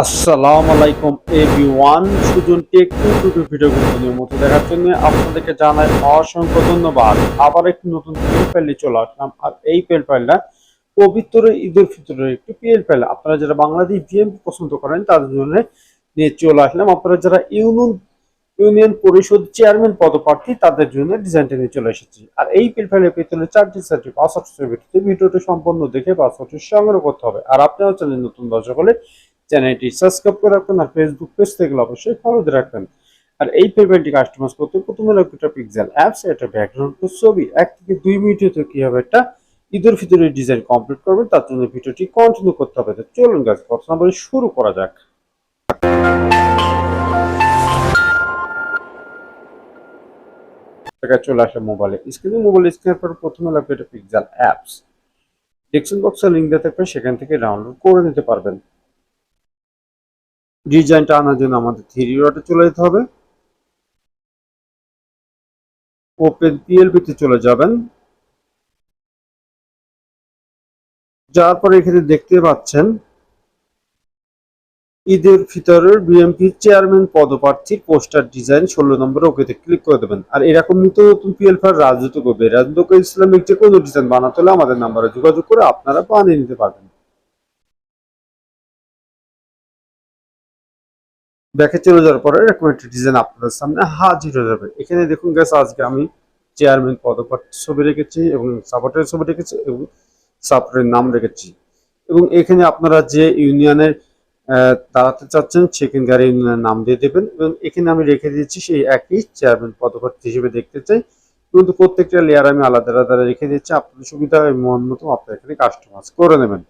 আসসালামু আলাইকুম everyone. Sujan take YouTube ভিডিওগুলো নিয়মিত দেখার জন্য আপনাদেরকে জানাই অসংখ্য ধন্যবাদ। আবার একটি নতুন পিএল ফাইলে চলে আসলাম। আর এই পিএল ফাইলটা পবিত্র ঈদের ফিতরের একটি পিএল ফাইল। আপনারা যারা বাংলাদেশ বিএমপি পছন্দ করেন, তাদের জন্য নিয়ে চলে আসলাম। আপনারা যারা ইউনিয়ন ইউনিয়ন পরিষদ চেয়ারম্যান পদপ্রার্থী, তাদের জন্য ডিজাইনটা নিয়ে চলে এসেছি। আর এই পিএল ফাইলের পেছনে চারটি চারটি পাসওয়ার্ড ভিডিওটি সম্পূর্ণ দেখে পাসওয়ার্ডটি সংগ্রহ করতে হবে। আর আপনারা চ্যানেল নতুন দর্শক হলে চ্যানেলটি সাবস্ক্রাইব করে রাখবেন আর ফেসবুক পেজ থেকে অবশ্যই ফলো দিয়ে রাখবেন। আর এই পেমেন্টটি কাস্টমাইজ করতে প্রথমে লাগবে একটা পিক্সেল অ্যাপস এটা ব্যাকগ্রাউন্ড ছবি। এক থেকে দুই মিনিটে তো কি হবে? একটা ঈদের ভিতরে ডিজাইন কমপ্লিট করবেন, তার জন্য ভিডিওটি কন্টিনিউ করতে হবে। তো চলুন গাছ কথা শুরু করা যাক। চলে আসে মোবাইলে স্ক্রিনে মোবাইল স্ক্রিনের পর প্রথমে লাগবে এটা পিক্সেল অ্যাপস ডিসক্রিপশন বক্সে লিঙ্ক দেওয়া থাকবে, সেখান থেকে ডাউনলোড করে নিতে পারবেন। ডিজাইনটা আনার জন্য আমাদের থ্রি ডটে চলে যেতে হবে। ওপেন পিএলপিতে চলে যাবেন। যাওয়ার পরে এখানে দেখতে পাচ্ছেন, ঈদের ফিতরের বিএমপি চেয়ারম্যান পদপ্রার্থীর পোস্টার ডিজাইন ষোলো নম্বরে ওকেতে ক্লিক করে দেবেন। আর এরকম নিত্য নতুন পিএলফার রাজনীতি করবে রাজনীতি ইসলামিক যে কোনো ডিজাইন বানাতে হলে আমাদের নাম্বারে যোগাযোগ করে আপনারা বানিয়ে নিতে পারবেন। ব্যাকে চলে যাওয়ার পরে এরকম ডিজাইন আপনাদের সামনে হাজির হয়ে যাবে। এখানে দেখুন গ্যাস আজকে আমি চেয়ারম্যান পদপ্রার্থীর ছবি রেখেছি এবং সাপোর্টের ছবি রেখেছি এবং সাপোর্টের নাম রেখেছি। এবং এখানে আপনারা যে ইউনিয়নের দাঁড়াতে চাচ্ছেন সেখানকার ইউনিয়নের নাম দিয়ে দেবেন এবং এখানে আমি রেখে দিয়েছি সেই একই চেয়ারম্যান পদপ্রার্থী হিসেবে দেখতে চাই। কিন্তু প্রত্যেকটা লেয়ার আমি আলাদা আলাদা রেখে দিচ্ছি আপনাদের সুবিধা মন মতো আপনারা এখানে কাস্টমাইজ করে নেবেন।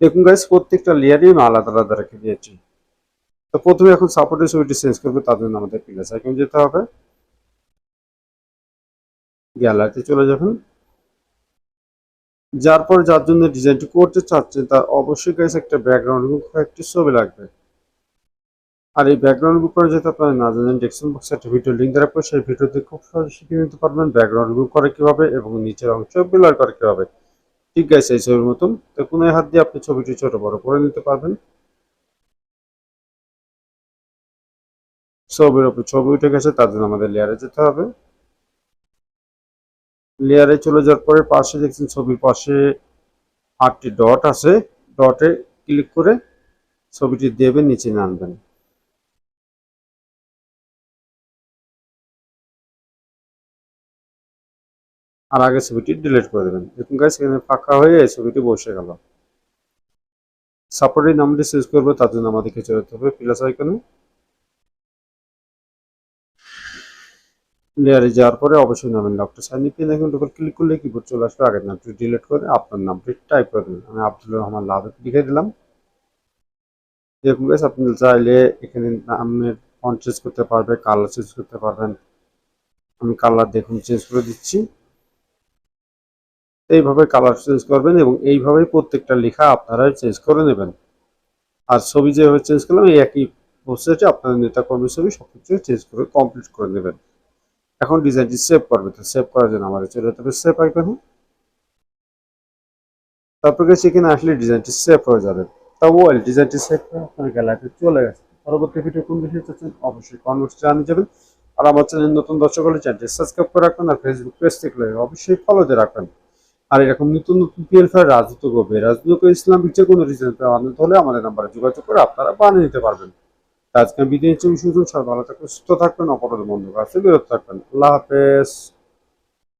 দেখুন গাইস প্রত্যেকটা লেয়ারই আমি আলাদা আলাদা রেখে দিয়েছি। তো প্রথমে এখন সাপোর্টের ছবিটি চেঞ্জ করবে, তার জন্য আমাদের প্লাস আইকন যেতে হবে গ্যালারিতে চলে যাবেন। যার পর যার জন্য ডিজাইনটি করতে চাচ্ছেন, তার অবশ্যই গাইস একটা ব্যাকগ্রাউন্ড এবং কয়েকটি ছবি লাগবে। আর এই ব্যাকগ্রাউন্ড বুক করে যেতে আপনারা না জানেন ডেসক্রিপশন বক্সে একটা ভিডিও লিঙ্ক দেওয়ার পর সেই ভিডিওতে খুব সহজে শিখে নিতে পারবেন ব্যাকগ্রাউন্ড বুক করে কীভাবে এবং নিচের অংশ ব্লার করে কীভাবে। ঠিক আছে এই ছবির মতন। তো কোনো হাত দিয়ে আপনি ছবিটি ছোট বড় করে নিতে পারবেন। ছবির উপর ছবি উঠে গেছে, তার জন্য আমাদের লেয়ারে যেতে হবে। লেয়ারে চলে যাওয়ার পরে পাশে দেখছেন ছবির পাশে আটটি ডট আছে। ডটে ক্লিক করে ছবিটি দেবেন, নিচে নামবেন। আর আগে ছবিটি ডিলিট করে দেবেন। দেখুন গাইস এখানে ফাঁকা হয়ে ছবিটি বসে গেল। সাপোর্টের নামটি চেঞ্জ করব, তার জন্য আমাদেরকে চলে যেতে হবে প্লাস আইকনে লেয়ারে যাওয়ার পরে অবশ্যই নামেন doctor Saini pin double click করলে কিবোর্ড চলে আসবে আগের নামটি ডিলিট করে আপনার নামটি টাইপ করে দেবেন আমি আব্দুল রহমান লাভ লিখে দিলাম। দেখুন গাইস আপনি চাইলে এখানে নামের ফন্ট চেঞ্জ করতে পারবে কালার চেঞ্জ করতে পারবেন। আমি কালার দেখুন চেঞ্জ করে দিচ্ছি। এইভাবে কালার চেঞ্জ করবেন এবং এইভাবেই প্রত্যেকটা লেখা আপনারা চেঞ্জ করে নেবেন। আর ছবি যেভাবে চেঞ্জ করলাম, এই একই প্রসেসে আপনার নেতা কর্মীর ছবি সব কিছু চেঞ্জ করে কমপ্লিট করে নেবেন। এখন ডিজাইনটি সেভ করবে, তো সেভ করার জন্য আমাদের চলে যেতে হবে সেভ আইকনে তারপর গেছে এখানে আসলে ডিজাইনটি সেভ হয়ে যাবে। তা ওয়েল ডিজাইনটি সেভ করে আপনার গ্যালারিতে চলে গেছে। পরবর্তী ভিডিও কোন বিষয়ে চাচ্ছেন অবশ্যই কমেন্টস জানিয়ে যাবেন। আর আমার চ্যানেল নতুন দর্শক হলে চ্যানেলটি সাবস্ক্রাইব করে রাখবেন আর ফেসবুক পেজ থেকে অবশ্যই ফলো দিয়ে রাখবেন। আর এরকম নতুন নতুন পিএল ফায়ার রাজত্ব করবে, রাজনীতি ইসলামিক যে কোনো রিজন আনন্দ হলে আমাদের নাম্বারে যোগাযোগ করে আপনারা বানিয়ে নিতে পারবেন। আজকে ভিডিও হিসেবে শুধু সব ভালো থাকবেন সুস্থ থাকবেন, অপরাধ বন্ধু আছে বিরত থাকবেন। আল্লাহ হাফেজ।